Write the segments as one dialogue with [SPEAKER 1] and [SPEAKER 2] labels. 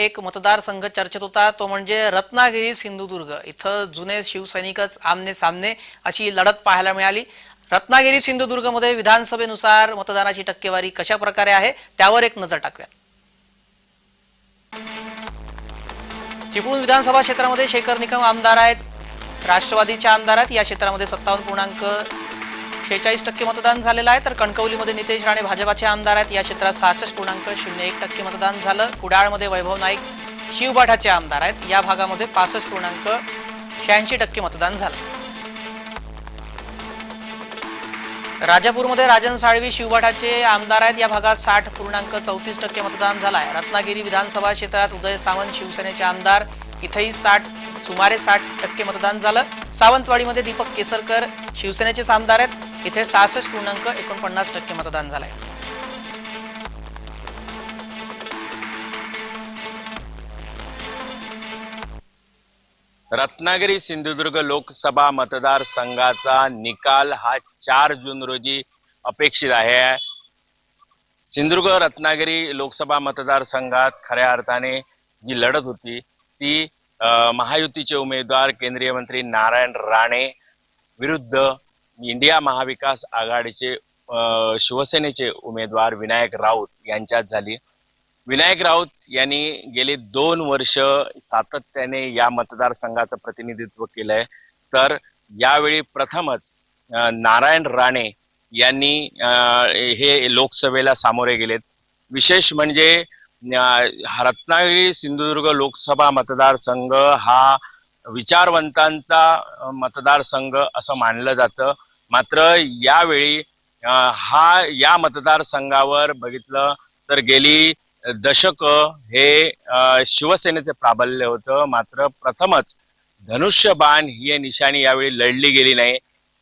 [SPEAKER 1] एक मतदारसंघ चर्चेत होता. तो म्हणजे रत्नागिरी सिंधुदुर्ग. इथं जुने शिवसैनिकच आमने सामने अशी लढत पाहायला मिळाली. रत्नागिरी सिंधुदुर्गमध्ये विधानसभेनुसार मतदानाची टक्केवारी कशा प्रकारे आहे त्यावर एक नजर टाकूयात. चिपळूण विधानसभा क्षेत्रामध्ये शेखर निकम आमदार आहेत. राष्ट्रवादीचे आमदार आहेत. या क्षेत्रामध्ये सत्तावन्न पूर्णांक शेहेचाळीस टक्के मतदान झालेलं आहे. तर कणकवलीमध्ये नितेश राणे भाजपाचे आमदार आहेत. या क्षेत्रात सहासष्ट पूर्णांक शून्य एक टक्के मतदान झालं. कुडाळमध्ये वैभव नाईक शिवबाठाचे आमदार आहेत. या भागामध्ये पासष्ट पूर्णांक शहाऐंशी टक्के मतदान झालं. राजापूरमध्ये राजन साळवी शिवबाठाचे आमदार आहेत. या भागात साठ पूर्णांक चौतीस टक्के मतदान झालं आहे रत्नागिरी विधानसभा क्षेत्रात उदय सावंत शिवसेनेचे आमदार. इथंही साठ सुमारे साठ टक्के मतदान झालं. सावंतवाडीमध्ये दीपक केसरकर शिवसेनेचेच आमदार आहेत. इथे सहासष्ट पूर्णांक एकोणपन्नास टक्के मतदान झालंय.
[SPEAKER 2] रत्नागिरी सिंधुदुर्ग लोकसभा मतदारसंघाचा निकाल हा चार जून रोजी अपेक्षित आहे. सिंधुदुर्ग रत्नागिरी लोकसभा मतदारसंघात खऱ्या अर्थाने जी लढत होती ती महायुतीचे उमेदवार केंद्रीय मंत्री नारायण राणे विरुद्ध इंडिया महाविकास आघाडीचे शिवसेनेचे उमेदवार विनायक राऊत यांच्यात झाली. विनायक राऊत यांनी गेली दोन वर्ष सातत्याने या मतदारसंघाचं प्रतिनिधित्व केलंय. तर यावेळी प्रथमच नारायण राणे यांनी हे लोकसभेला सामोरे गेलेत. विशेष म्हणजे रत्नागिरी सिंधुदुर्ग लोकसभा मतदारसंघ हा विचारवंतांचा मतदारसंघ असं मानलं जातं. मात्र यावेळी हा या मतदारसंघावर बघितलं तर गेली दशक हे शिवसेनेचे प्राबल्य होतं. मात्र प्रथमच धनुष्यबाण ही निशाणी यावेळी लढली गेली नाही.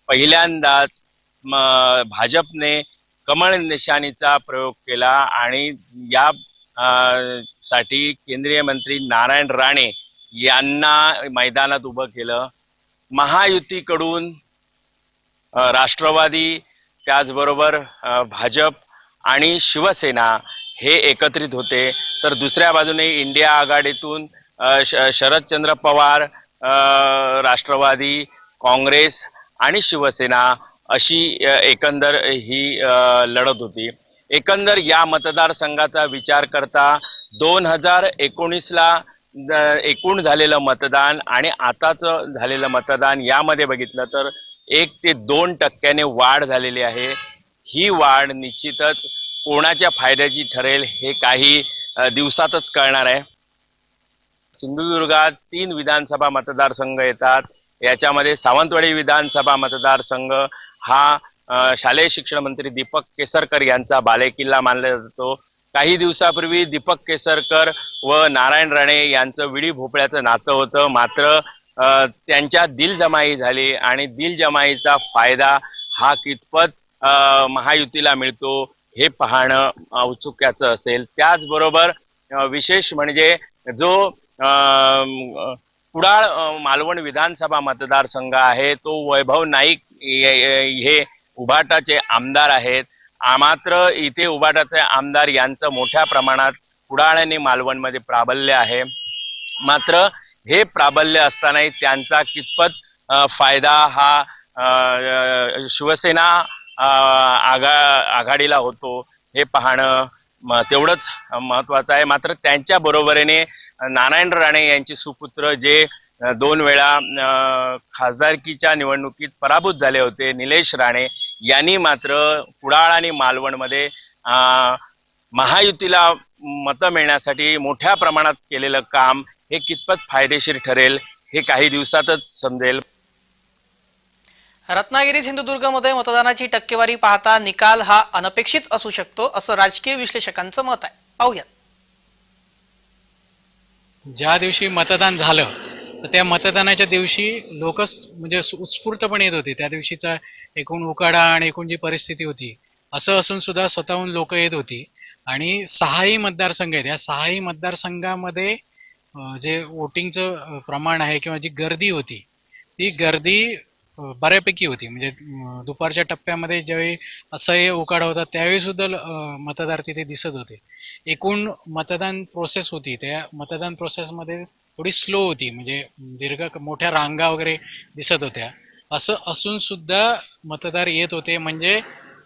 [SPEAKER 2] पहिल्यांदाच भाजपने कमळ निशाणीचा प्रयोग केला आणि या साठी केंद्रीय मंत्री नारायण राणे यांना मैदानात उभं केलं. महायुतीकडून राष्ट्रवादी त्याचबरोबर भाजप आणि शिवसेना हे एकत्रित होते. तर दुसऱ्या बाजूने इंडिया आघाडीतून श- शरदचंद्र पवार राष्ट्रवादी काँग्रेस आणि शिवसेना अशी एकंदर ही लढत होती. एकंदर या मतदारसंघाचा विचार करता दोन हजार एकोणीसला एकूण झालेलं मतदान आणि आताचं झालेलं मतदान यामध्ये बघितलं तर एक ते दोन टक्क्याने वाढ झालेली आहे. ही वाढ निश्चितच कोणाच्या फायद्याची ठरेल हे काही दिवसातच कळणार आहे. सिंधुदुर्गात तीन विधानसभा मतदारसंघ येतात. याच्यामध्ये सावंतवाडी विधानसभा मतदारसंघ हा शालेय शिक्षण मंत्री दीपक केसरकर यांचा बालेकिल्ला मानला जातो. काही दिवसापूर्वी दीपक केसरकर व नारायण राणे यांचं विडी भोपळ्याचं नातं होतं. मात्र त्यांच्या दिलजमाई झाली आणि दिलजमाईचा फायदा हा कितपत महायुतीला मिळतो हे पाहणं औत्सुक्याचं असेल. त्याचबरोबर विशेष म्हणजे जो कुडाळ मालवण विधानसभा मतदारसंघ आहे तो वैभव नाईक हे उभाटाचे आमदार आहेत. मात्र इथे उभाटाचे आमदार यांचं मोठ्या प्रमाणात कुडाळ आणि मालवणमध्ये प्राबल्य आहे. मात्र हे प्राबल्य असतानाही त्यांचा कितपत फायदा हा शिवसेना आघा आघाडीला होतो हे पाहणं म- तेवढंच महत्वाचं आहे. मात्र त्यांच्या बरोबरीने नारायण राणे यांचे सुपुत्र जे दोन वेळा खासदारकीच्या निवडणुकीत पराभूत झाले होते निलेश राणे यांनी मात्र कुडाळ आणि मालवणमध्ये महायुतीला मतं मिळण्यासाठी मोठ्या प्रमाणात केलेलं काम हे कितपत फायदेशीर ठरेल हे काही दिवसातच समजेल.
[SPEAKER 1] रत्नागिरी सिंधुदुर्गमध्ये मतदानाची टक्केवारी पाहता निकाल हा अनपेक्षित असू शकतो असं राजकीय विश्लेषकांचं मत आहे. पाहूयात.
[SPEAKER 3] ज्या दिवशी मतदान झालं तर त्या मतदानाच्या दिवशी लोकच म्हणजे उत्स्फूर्तपणे येत होते. त्या दिवशीचा एकूण उकाडा आणि एकूण जी परिस्थिती होती असं असून सुद्धा स्वतःहून लोक येत होती. आणि सहाही मतदारसंघ आहेत. या सहाही मतदारसंघामध्ये जे वोटिंगचं प्रमाण आहे किंवा जी गर्दी होती ती गर्दी बऱ्यापैकी होती. म्हणजे दुपारच्या टप्प्यामध्ये ज्यावेळी असह्य उकाडा होता त्यावेळी सुद्धा मतदार तिथे दिसत होते. एकूण मतदान प्रोसेस होती. त्या मतदान प्रोसेसमध्ये थोडी स्लो होती. म्हणजे दीर्घ मोठ्या रांगा वगैरे दिसत होत्या. असं असून सुद्धा मतदार येत होते. म्हणजे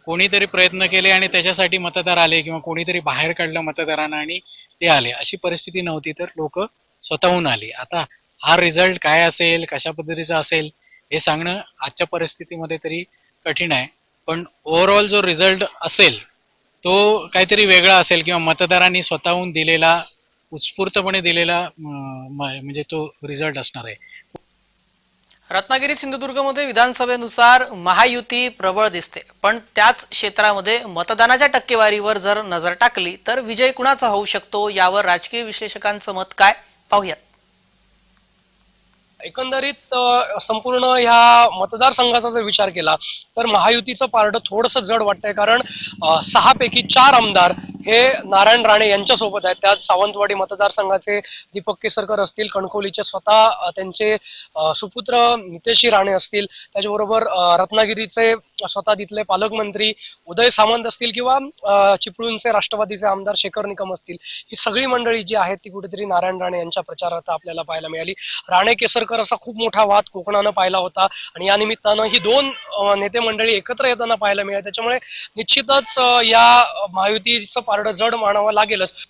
[SPEAKER 3] कोणीतरी प्रयत्न केले आणि त्याच्यासाठी मतदार आले किंवा कोणीतरी बाहेर काढलं मतदारांना आणि ते आले. अशी परिस्थिती नव्हती तर लोक स्वतःहून आली. आता हा रिझल्ट काय असेल कशा पद्धतीचा असेल हे सांगणं आजच्या परिस्थितीमध्ये तरी कठीण आहे. पण ओव्हरऑल जो रिझल्ट असेल तो काहीतरी वेगळा असेल किंवा मतदारांनी स्वतःहून दिलेला उत्स्फूर्तपणे दिलेला म्हणजे तो रिझल्ट असणार आहे.
[SPEAKER 1] रत्नागिरी सिंधुदुर्गमध्ये विधानसभेनुसार महायुती प्रबळ दिसते. पण त्याच क्षेत्रामध्ये मतदानाच्या टक्केवारीवर जर नजर टाकली तर विजय कुणाचा होऊ शकतो यावर राजकीय विश्लेषकांचं मत काय? पाहूयात.
[SPEAKER 4] एकंदरीत संपूर्ण ह्या मतदारसंघाचा जर विचार केला तर महायुतीचं पारडं थोडंसं जड वाटतंय कारण सहा सहापैकी चार आमदार हे नारायण राणे यांच्यासोबत आहेत. त्यात सावंतवाडी मतदारसंघाचे दीपक केसरकर असतील कणकवलीचे स्वतः त्यांचे सुपुत्र नितेशी राणे असतील. त्याच्याबरोबर रत्नागिरीचे स्वतः तिथले पालकमंत्री उदय सामंत असतील किंवा चिपळूणचे राष्ट्रवादीचे आमदार शेखर निकम असतील. ही सगळी मंडळी जी आहेत ती कुठेतरी नारायण राणे यांच्या प्रचारात आपल्याला पाहायला मिळाली. राणे केसरकर असा खूप मोठा वाद कोकणानं पाहिला होता आणि या निमित्तानं ही दोन नेते मंडळी एकत्र येताना पाहायला मिळाली. त्याच्यामुळे निश्चितच या महायुतीचं पारडं जड मानावं लागेलच.